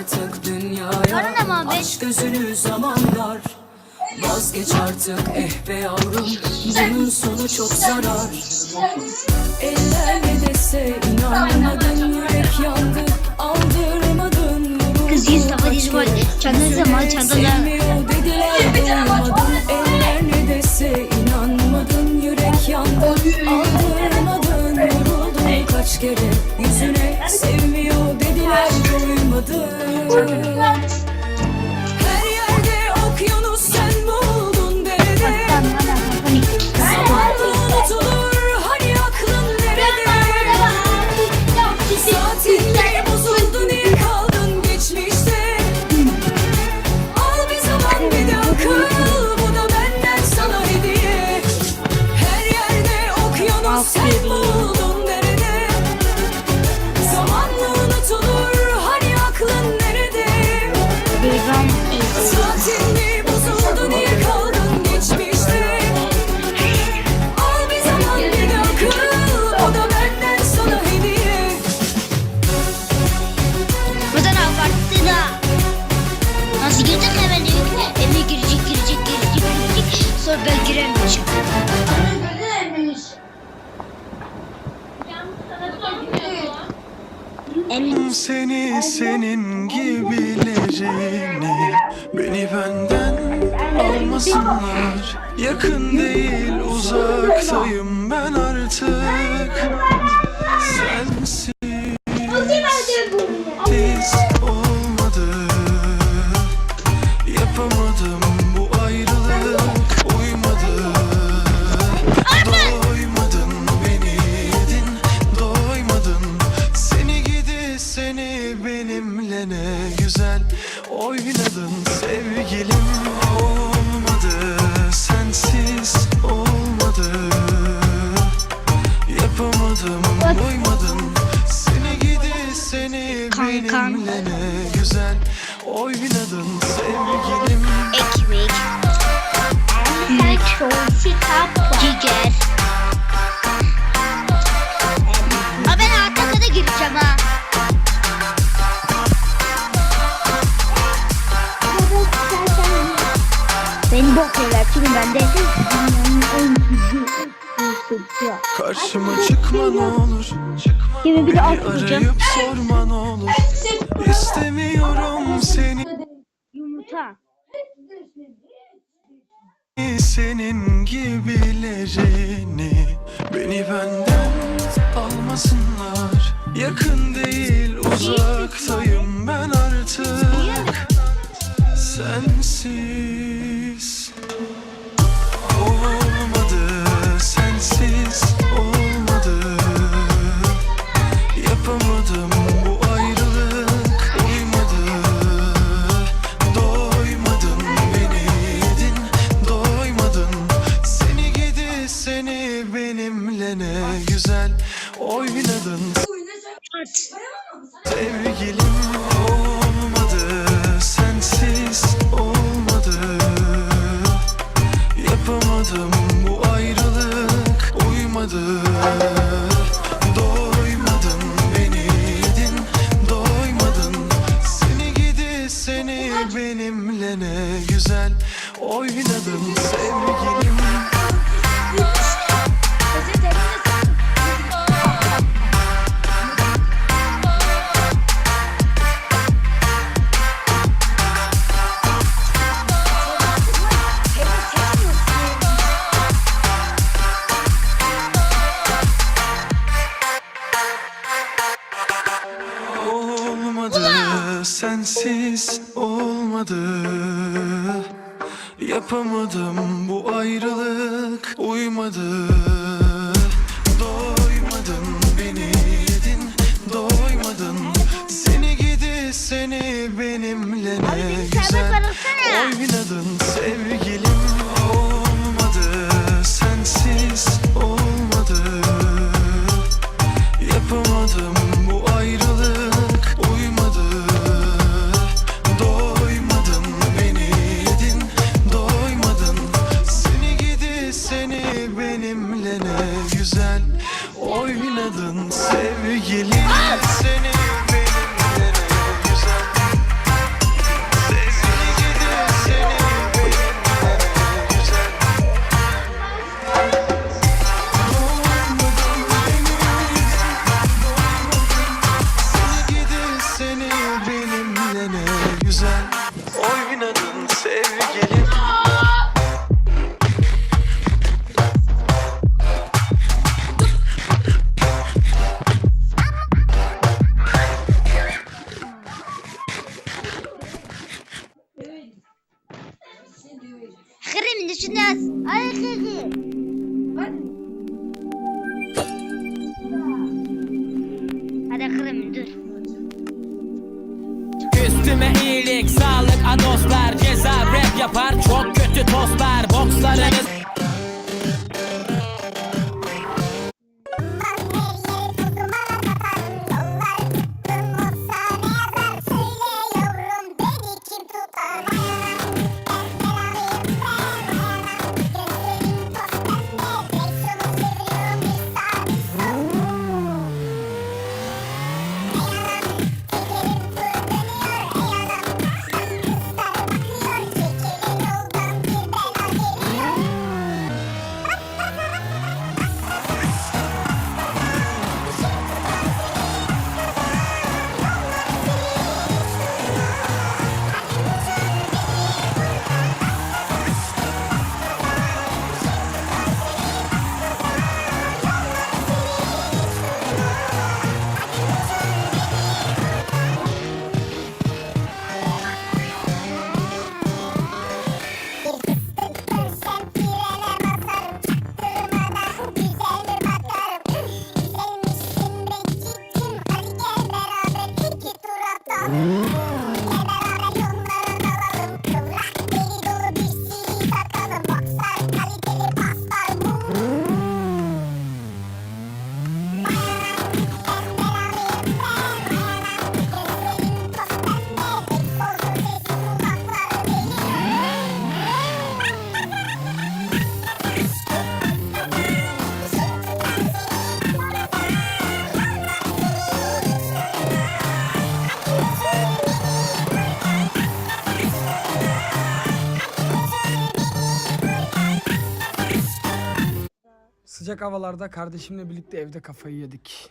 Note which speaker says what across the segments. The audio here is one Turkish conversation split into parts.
Speaker 1: artık dünyaya? Aç gözünü zamanlar Vazgeç artık eh be yavrum. Bunun sonu çok zarar. Eller ne dese inanmadın Yürek yandı. Aldırmadın
Speaker 2: Kız yüz defa dizi var. Çantanızda mal çantada.
Speaker 1: Sevmiyor dediler duymadın. Eller ne dese inanmadın Yürek yandı. Aldırmadın Vuruldun kaç kere yüzüne. Sevmiyor dediler duymadın
Speaker 2: Sonra ben giremeyeceğim. Emin.
Speaker 3: Seni senin gibilerini Beni benden almasınlar. Yakın değil uzaktayım ben artık. Sensiz olmadı seni
Speaker 2: Kankam.
Speaker 3: benimle ne güzel Oynadın sevgilim
Speaker 2: ekmek. Ciger. Aa ben arka kada gireceğim ha. Beni bakıyorlar çünkü ben de dünyanın en güzel
Speaker 3: Karşıma çıkma ne olur.
Speaker 2: Kimi bir
Speaker 3: arayıp sorma ne olur. İstemiyorum seni.
Speaker 2: Yumurta.
Speaker 3: senin gibilerini Beni benden almasınlar. Yakın değil uzaktayım ben artık. Sensiz Sevgilim olmadı sensiz olmadı. Yapamadım bu ayrılık uymadı. Doymadın beni yedin doymadın. Seni gidi seni benimle ne güzel Oynadın sevgilim sensiz olmadı. Yapamadım bu ayrılık uymadı. Doymadın beni yedin doymadın. Seni gidi seni benimle ne güzel Oynadın
Speaker 4: Üstüme iyilik, sağlık, adoslar Ceza rap yapar, çok kötü tostlar Bokslarınız
Speaker 5: Sıcak havalarda kardeşimle birlikte evde kafayı yedik.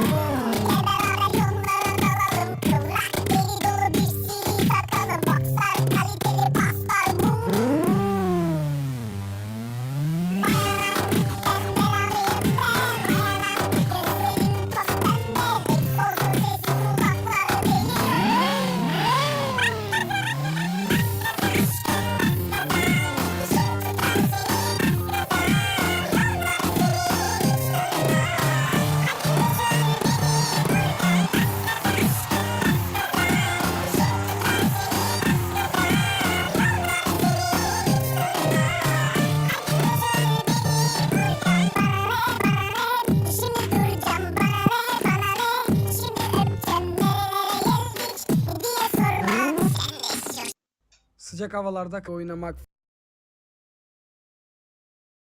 Speaker 5: Sıcak havalarda oynamak